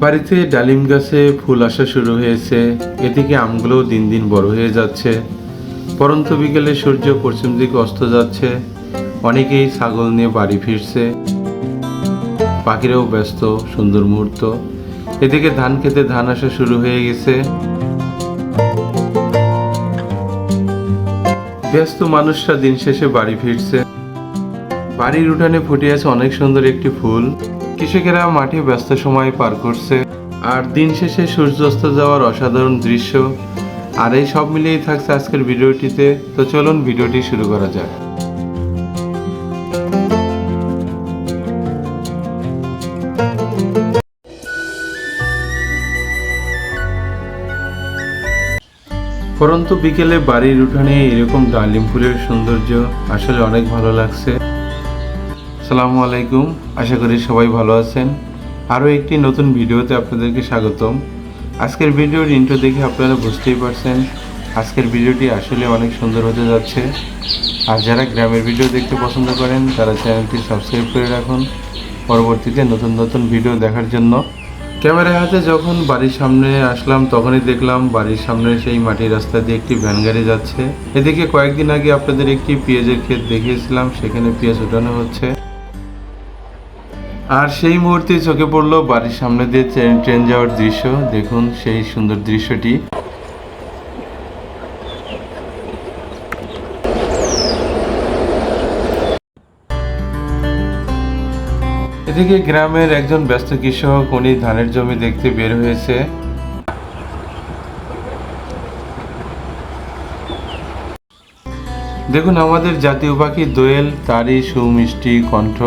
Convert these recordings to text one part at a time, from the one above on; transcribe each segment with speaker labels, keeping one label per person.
Speaker 1: বাড়িতে ডালিম গাছে ফুল আসা শুরু হয়েছে। এদিকে আমগুলোও দিন দিন বড় হয়ে যাচ্ছে। পরন্ত বিকেলে সূর্য পশ্চিম দিকে অস্ত যাচ্ছে। অনেকেই ছাগল নিয়ে বাড়ি ফিরছে। পাখিরাও ব্যস্ত, সুন্দর মুহূর্ত। এদিকে ধান খেতে ধান আসা শুরু হয়ে গেছে। ব্যস্ত মানুষরা দিন শেষে বাড়ি ফিরছে। বাড়ির উঠানে ফুটে আছে অনেক সুন্দর একটি ফুল। কৃষকেরা মাঠে ব্যস্ত সময় পার করছে। আর দিন শেষে সূর্যাস্ত যাওয়ার অসাধারণ দৃশ্য। আর এই সব মিলিয়েই থাকছে আজকের ভিডিওটিতে। তো চলুন ভিডিওটি শুরু করা যাক। পরন্তু বিকেলে বাড়ির উঠানে এরকম ডালিম ফুলের সৌন্দর্য আসলে অনেক ভালো লাগছে। সালামু আলাইকুম। আশা করি সবাই ভালো আছেন। আরও একটি নতুন ভিডিওতে আপনাদেরকে স্বাগতম। আজকের ভিডিওর ইন্ট্রো দেখে আপনারা বুঝতেই পারছেন, আজকের ভিডিওটি আসলে অনেক সুন্দর হতে যাচ্ছে। আর যারা গ্রামের ভিডিও দেখতে পছন্দ করেন, তারা চ্যানেলটি সাবস্ক্রাইব করে রাখুন। পরবর্তীতে নতুন নতুন ভিডিও দেখার জন্য। ক্যামেরা হাতে যখন বাড়ির সামনে আসলাম, তখনই দেখলাম বাড়ির সামনে সেই মাটির রাস্তা দিয়ে একটি ভ্যান গাড়ি যাচ্ছে। এদিকে কয়েকদিন আগে আপনাদের একটি পেঁয়াজের ক্ষেত দেখিয়েছিলাম, সেখানে পেঁয়াজ উঠানো হচ্ছে। আর সেই মুহূর্তে চোখে পড়ল বাড়ির সামনে দিয়ে ট্রেন যাওয়ার দৃশ্য। দেখুন সেই সুন্দর দৃশ্যটি। এদিকে গ্রামের একজন ব্যস্ত কৃষক, উনি ধানের জমি দেখতে বের হয়েছে। দেখুন আমাদের জাতীয় পাখি দোয়েল, তারই সুমিষ্টি কণ্ঠ।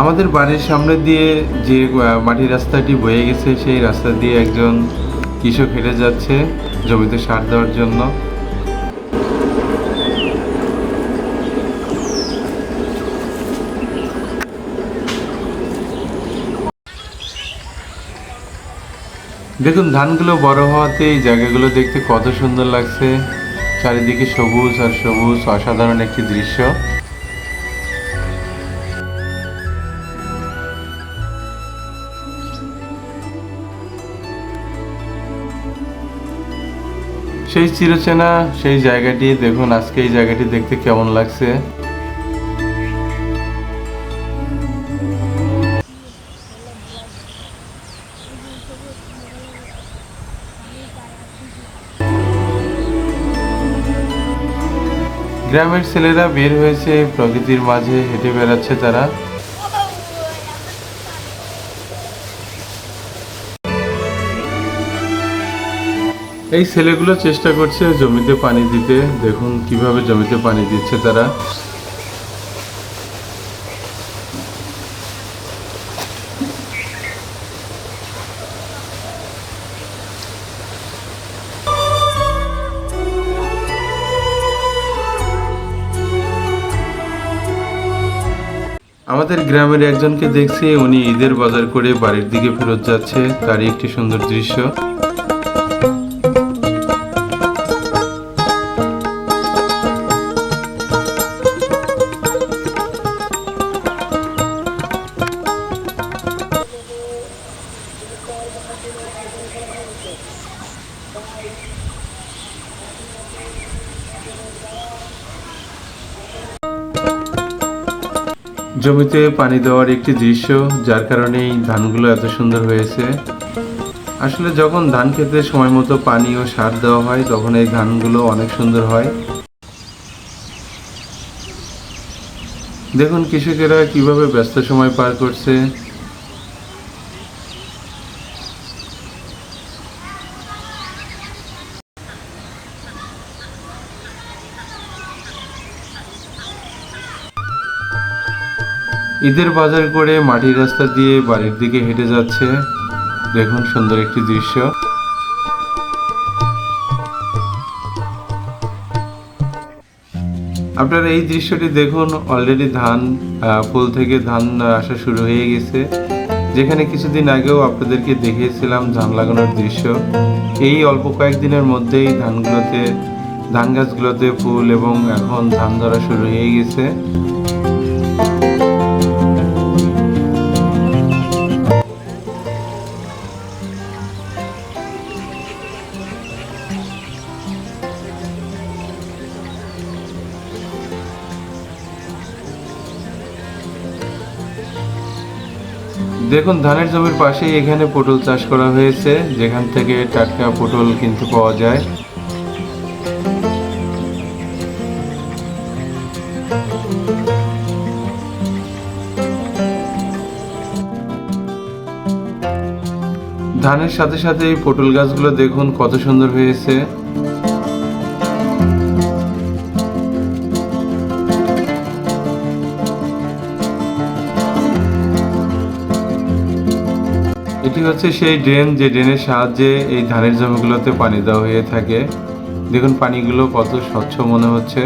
Speaker 1: আমাদের বাড়ির সামনে দিয়ে যে মাটির রাস্তাটি বয়ে গেছে, সেই রাস্তা দিয়ে একজন কৃষক হেঁটে যাচ্ছে জমিতে সার দেওয়ার জন্য। দেখুন, ধানগুলো বড় হওয়াতে এই জায়গাগুলো দেখতে কত সুন্দর লাগছে। চারিদিকে সবুজ আর সবুজ, অসাধারণ একটি দৃশ্য। সেই চিরচেনা, সেই জায়গাটি, দেখুন আজকে এই জায়গাটি দেখতে কেমন লাগছে। গ্রামের ছেলেরা বের হয়েছে, প্রকৃতির মাঝে হেঁটে বেড়াচ্ছে তারা। এই ছেলেগুলো চেষ্টা করছে জমিতে পানি দিতে। দেখুন কীভাবে জমিতে পানি দিচ্ছে তারা। আমাদের গ্রামের একজনকে দেখছি, উনি ঈদের বাজার করে বাড়ির দিকে ফেরত যাচ্ছে। তারই একটি সুন্দর দৃশ্য। জমিতে পানি দেওয়ার একটি দৃশ্য, যার কারণে এই ধানগুলো এত সুন্দর হয়েছে। আসলে যখন ধান খেতে সময় মতো পানি ও সার দেওয়া হয়, তখন এই ধানগুলো অনেক সুন্দর হয়। দেখুন কৃষকেরা কীভাবে ব্যস্ত সময় পার করছে। ঈদের বাজার করে মাটির রাস্তা দিয়ে বাড়ির দিকে হেঁটে যাচ্ছে। দেখুন সুন্দর একটি দৃশ্য। আপনারা এই দৃশ্যটি দেখুন অলরেডি ধান ফুল থেকে ধান আসা শুরু হয়ে গেছে। যেখানে কিছুদিন আগেও আপনাদেরকে দেখিয়েছিলাম ধান লাগানোর দৃশ্য। এই অল্প কয়েকদিনের মধ্যেই ধানগুলোতে, ধান গাছগুলোতে ফুল এবং এখন ধান ধরা শুরু হয়ে গেছে। দেখুন, ধানের জমির পাশেই এখানে পটল চাষ করা হয়েছে। যেখান থেকে টাটকা পটল কিন্তু পাওয়া যায়। ধানের সাথে সাথে এই পটল গাছগুলো দেখুন কত সুন্দর হয়েছে। এটি হচ্ছে সেই ড্রেন, যে ড্রেনের সাহায্যে এই ধানের জমিগুলোতে পানি দেওয়া হয়ে থাকে। দেখুন পানিগুলো কত স্বচ্ছ মনে হচ্ছে।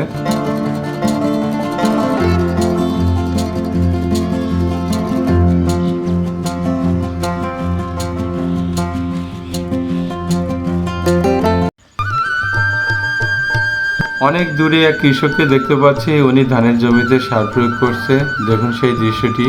Speaker 1: অনেক দূরে এক কৃষককে দেখতে পাচ্ছি, উনি ধানের জমিতে সার প্রয়োগ করছে। দেখুন সেই দৃশ্যটি।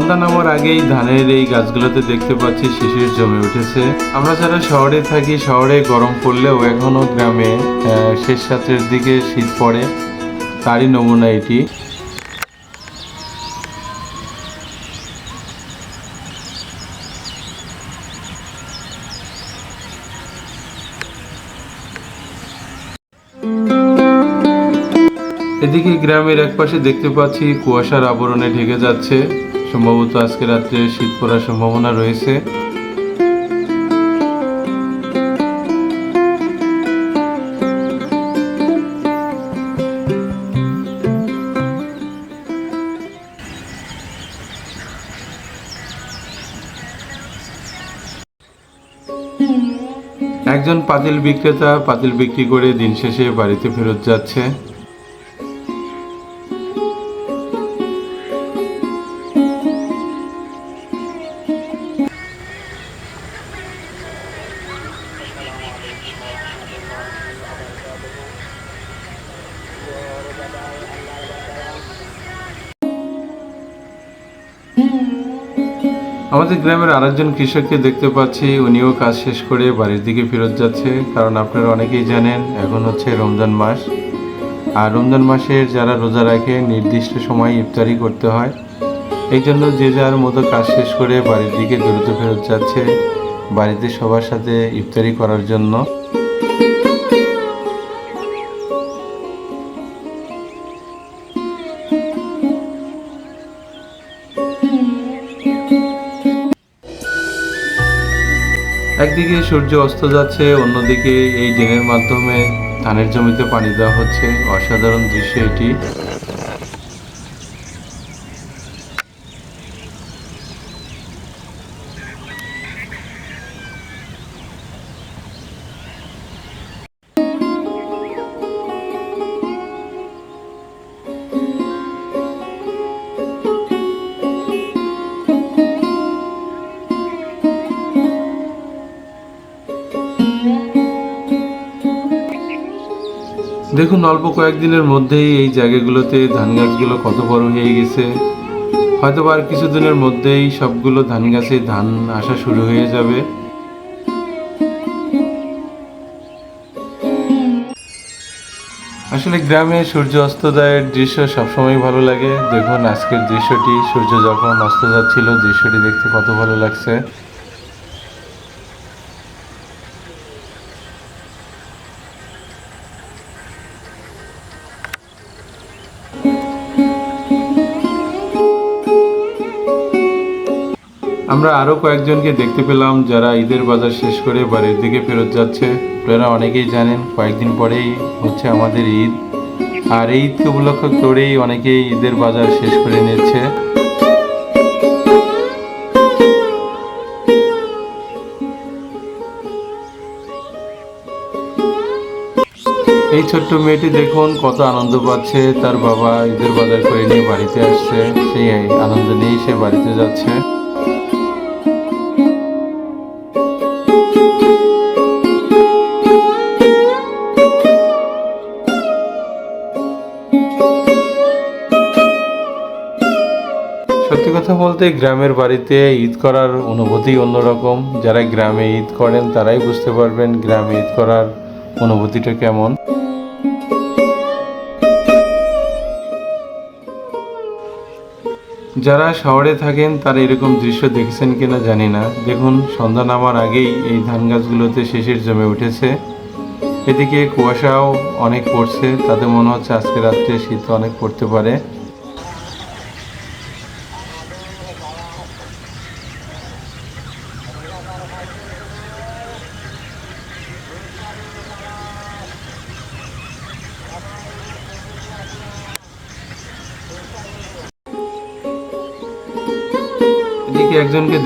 Speaker 1: সন্ধ্যা নামার আগেই ধানের এই গাছগুলোতে দেখতে পাচ্ছি শিশির জমে উঠেছে। আমরা যারা শহরে থাকি, শহরে গরম পড়লেও এখনও গ্রামে শেষ রাতের দিকে শীত পড়ে, তারই নমুনা এটি। এদিকে গ্রামের একপাশে দেখতে পাচ্ছি কুয়াশার আবরণে ঢেকে যাচ্ছে। সম্ভবত আজকে রাত্রে শীত পড়ার সম্ভাবনা রয়েছে। একজন পাতিল বিক্রেতা পাতিল বিক্রি করে দিন শেষে বাড়িতে ফেরত যাচ্ছে। আমাদের গ্রামের আরেকজন কৃষককে দেখতে পাচ্ছি, উনিও কাজ শেষ করে বাড়ির দিকে ফেরত যাচ্ছে। কারণ আপনারা অনেকেই জানেন, এখন হচ্ছে রমজান মাস। আর রমজান মাসের যারা রোজা রাখে, নির্দিষ্ট সময় ইফতারি করতে হয়। এই জন্য যে যার মতো কাজ শেষ করে বাড়ির দিকে দ্রুত ফেরত যাচ্ছে। বাড়িতে সবার সাথে ইফতারি করার জন্য। একদিকে সূর্য অস্ত যাচ্ছে, অন্যদিকে এই ড্রেনের মাধ্যমে ধানের জমিতে পানি দেওয়া হচ্ছে। অসাধারণ দৃশ্য এটি। অল্প কয়েকদিনের মধ্যেই এই জায়গাগুলোতে ধান গাছগুলো কত বড় হয়ে গেছে। হয়তো আর কিছুদিনের মধ্যেই সবগুলো ধান গাছে ধান আসা শুরু হয়ে যাবে। আসলে গ্রামে সূর্য অস্তোদয়ের দৃশ্য সবসময় ভালো লাগে। দেখুন আজকের দৃশ্যটি, সূর্য যখন অস্ত যাচ্ছিল, দৃশ্যটি দেখতে কত ভালো লাগছে। আমরা আরও কয়েকজনকে দেখতে পেলাম যারা ঈদের বাজার শেষ করে বাড়ির দিকে ফেরত যাচ্ছে। আপনারা অনেকেই জানেন, কয়েকদিন পরেই হচ্ছে আমাদের ঈদ। আর এই ঈদকে উপলক্ষ করেই অনেকেই ঈদের বাজার শেষ করে নিচ্ছে। এই ছোট্ট মেয়েটি দেখুন, কত আনন্দ পাচ্ছে। তার বাবা ঈদের বাজার করে নিয়ে বাড়িতে আসছে। সেই আনন্দ নিয়েই সে বাড়িতে যাচ্ছে। কথা বলতে গ্রামের বাড়িতে ঈদ করার অনুভূতি অন্যরকম। যারা গ্রামে ঈদ করেন, তারাই বুঝতে পারবেন গ্রামে ঈদ করার অনুভূতিটা কেমন। যারা শহরে থাকেন, তারা এরকম দৃশ্য দেখেছেন কিনা জানি না। দেখুন, সন্ধ্যা নামার আগেই এই ধান গাছগুলোতে শেষের জমে উঠেছে। এদিকে কুয়াশাও অনেক পড়ছে। তাতে মনে হচ্ছে আজকে রাত্রে শীত অনেক পড়তে পারে।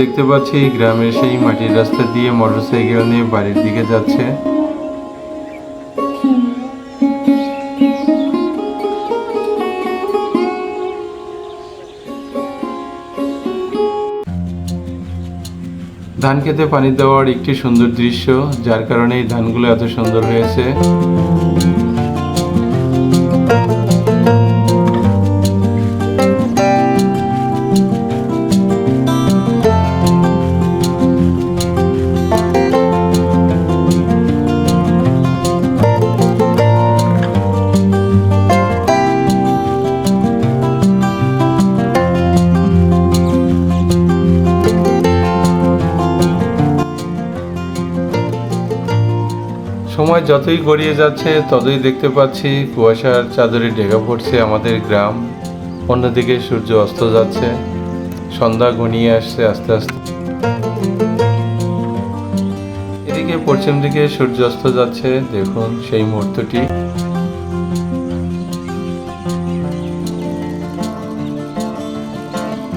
Speaker 1: দেখতে পাচ্ছি গ্রামের সেই মাটির রাস্তা দিয়ে মোটরসাইকেল নিয়ে বাড়ির দিকে যাচ্ছে। ধান খেতে পানি দেওয়ার একটি সুন্দর দৃশ্য, যার কারণে এই ধানগুলো এত সুন্দর হয়েছে। সময় যতই গড়িয়ে যাচ্ছে, ততই দেখতে পাচ্ছি কুয়াশার চাদরে ঢেকে পড়ছে আমাদের গ্রাম। অন্যদিকে সূর্য অস্ত যাচ্ছে, সন্ধ্যা ঘনিয়ে আসছে আস্তে আস্তে। এদিকে পশ্চিম দিকে সূর্য অস্ত যাচ্ছে, দেখুন সেই মুহূর্তটি।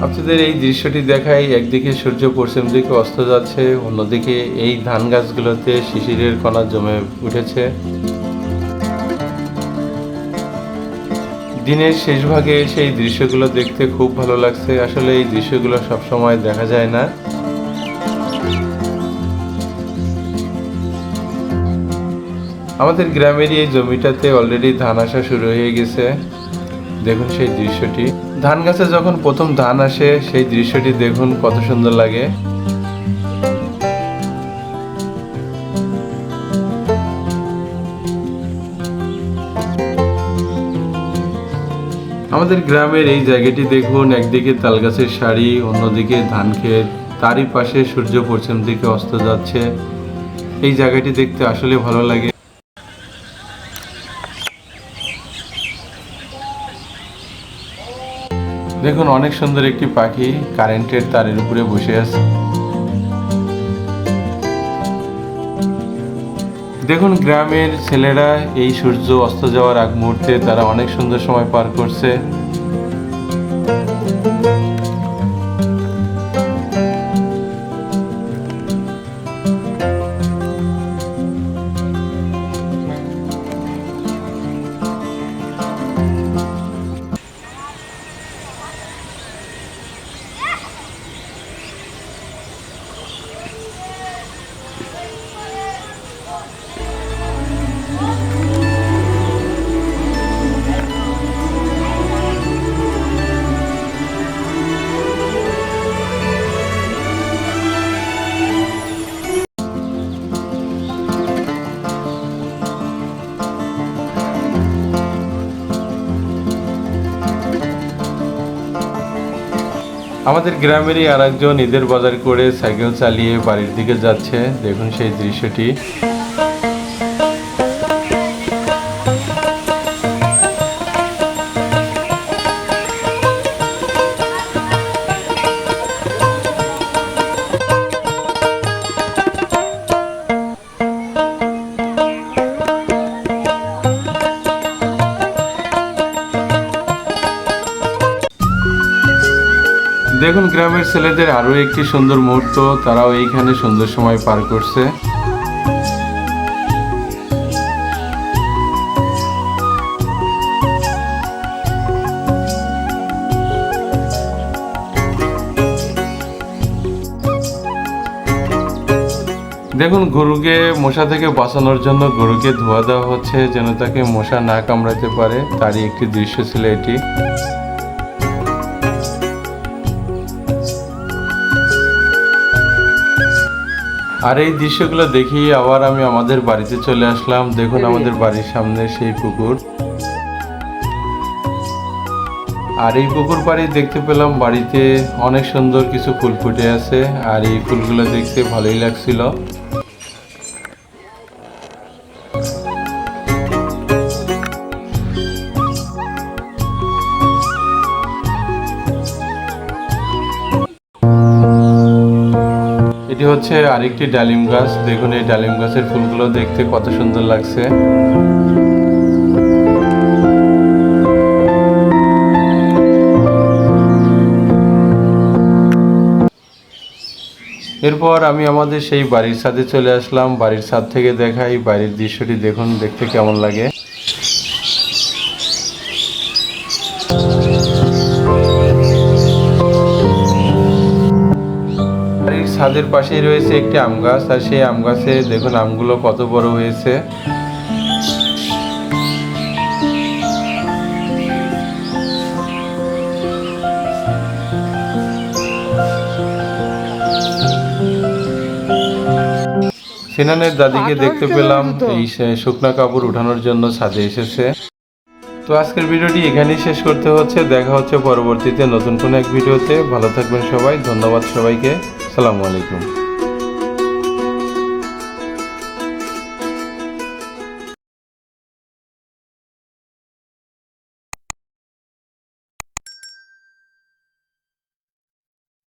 Speaker 1: আপনাদের এই দৃশ্যটি দেখাই একদিকে সূর্য পশ্চিম দিকে অস্ত যাচ্ছে, অন্যদিকে এই ধান গাছগুলোতে শিশিরের কণা জমে উঠেছে। দিনের শেষ ভাগে সেই দৃশ্যগুলো দেখতে খুব ভালো লাগছে। আসলে এই দৃশ্যগুলো সবসময় দেখা যায় না। আমাদের গ্রামের এই জমিটাতে অলরেডি ধান আসা শুরু হয়ে গেছে। দেখুন সেই দৃশ্যটি। ধান গাছে যখন প্রথম ধান আসে, সেই দৃশ্যটি দেখুন কত সুন্দর লাগে। আমাদের গ্রামের এই জায়গাটি দেখুন, একদিকে তাল গাছের শাড়ি অন্যদিকে ধান ক্ষেত। তারই পাশে সূর্য পশ্চিম দিকে অস্ত যাচ্ছে। এই জায়গাটি দেখতে আসলে ভালো লাগে। দেখুন, অনেক সুন্দর একটি পাখি কারেন্টের তারের উপরে বসে আছে। দেখুন, গ্রামের ছেলেরা এই সূর্য অস্ত যাওয়ার আগ মুহূর্তে তারা অনেক সুন্দর সময় পার করছে। আমাদের গ্রামেরই আর একজন ঈদের বাজার করে সাইকেল চালিয়ে বাড়ির দিকে যাচ্ছে। দেখুন সেই দৃশ্যটি। দেখুন গ্রামের ছেলেদের আরও একটি সুন্দর মুহূর্ত। তারাও এইখানে সুন্দর সময় পার করছে। দেখুন, গরুকে মশা থেকে বাঁচানোর জন্য গরুকে ধোয়া দেওয়া হচ্ছে, যেন তাকে মশা না কামড়াতে পারে। তারই একটি দৃশ্য ছিল এটি। আর এই দৃশ্যগুলো দেখি আবার আমি আমাদের বাড়িতে চলে আসলাম। দেখুন আমাদের বাড়ির সামনে সেই পুকুর। আর এই পুকুর পাড়ে দেখতে পেলাম বাড়িতে অনেক সুন্দর কিছু ফুল ফুটে আছে। আর এই ফুলগুলো দেখতে ভালোই লাগছিল। হচ্ছে আরেকটি ডালিম গাছ। দেখুন এই ডালিম গাছের ফুলগুলো দেখতে কত সুন্দর লাগছে। এরপর আমি আমাদের সেই বাড়ির ছাদে চলে আসলাম। বাড়ির ছাদ থেকে দেখাই বাড়ির দৃশ্যটি দেখুন, দেখতে কেমন লাগে। ছাদের পাশেই রয়েছে একটি আম গাছ আর সেই আম গাছে দেখুন আমগুলো কত বড় হয়েছে। সিনানের দাদিকে দেখতে পেলাম এই শুকনা কাপড় উঠানোর জন্য ছাদে এসেছে। তো আজকের ভিডিওটি এখানেই শেষ করতে হচ্ছে দেখা হচ্ছে পরবর্তীতে নতুন কোনো এক ভিডিওতে। ভালো থাকবেন সবাই ধন্যবাদ সবাইকে। সালামু আলাইকুম।